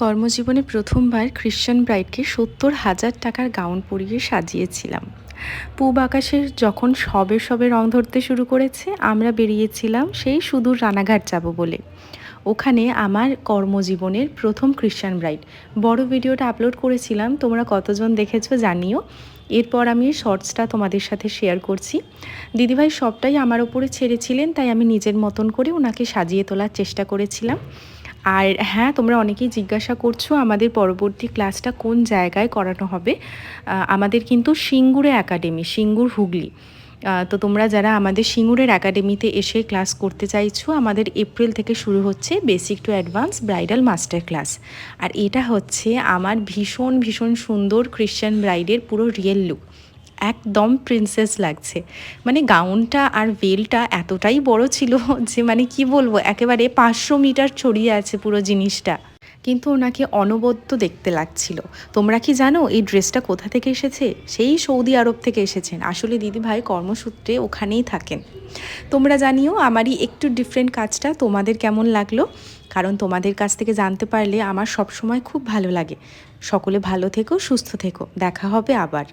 কর্মজীবনে প্রথমবার খ্রিশ্চান ব্রাইডকে সত্তর হাজার টাকার গাউন পরিয়ে সাজিয়েছিলাম। পূব আকাশের যখন সবে সবে রং ধরতে শুরু করেছে, আমরা বেরিয়েছিলাম সেই সুদূর রানাঘাট যাব বলে। ওখানে আমার কর্মজীবনের প্রথম খ্রিশ্চান ব্রাইড বড় ভিডিওটা আপলোড করেছিলাম, তোমরা কতজন দেখেছ জানিও। এরপর আমি শর্টসটা তোমাদের সাথে শেয়ার করছি। দিদিভাই সবটাই আমার ওপরে ছেড়েছিলেন, তাই আমি নিজের মতন করে ওনাকে সাজিয়ে তোলার চেষ্টা করেছিলাম। আর হ্যাঁ তোমরা অনেকেই জিজ্ঞাসা করছ আমাদের পরবর্তী ক্লাসটা কোন জায়গায় করানো হবে। আমাদের কিন্তু সিঙ্গুরে একাডেমি, সিঙ্গুর হুগলি। তো তোমরা যারা আমাদের সিঙ্গুরের একাডেমিতে এসে ক্লাস করতে চাইছো, আমাদের এপ্রিল থেকে শুরু হচ্ছে basic to advance bridal master class. আর এটা হচ্ছে আমার ভীষণ ভীষণ সুন্দর খ্রিশ্চান ব্রাইডের পুরো রিয়েল লুক। একদম প্রিন্সেস লাগছে। মানে গাউনটা আর ভেলটা এতটাই বড় ছিল যে মানে কি বলব, একেবারে পাঁচশো মিটার ছড়িয়ে আছে পুরো জিনিসটা। কিন্তু ওনাকে অনবদ্য দেখতে লাগছিল। তোমরা কি জানো এই ড্রেসটা কোথা থেকে এসেছে? সেই সৌদি আরব থেকে এসেছেন। আসলে দিদিভাই কর্মসূত্রে ওখানেই থাকেন। তোমরা জানিও আমারই একটু ডিফারেন্ট কাজটা। তোমাদের কেমন লাগল? কারণ তোমাদের কাছ থেকে জানতে পারলে আমার সবসময় খুব ভালো লাগে। সকলে ভালো থেকো, সুস্থ থেকো। দেখা হবে আবার।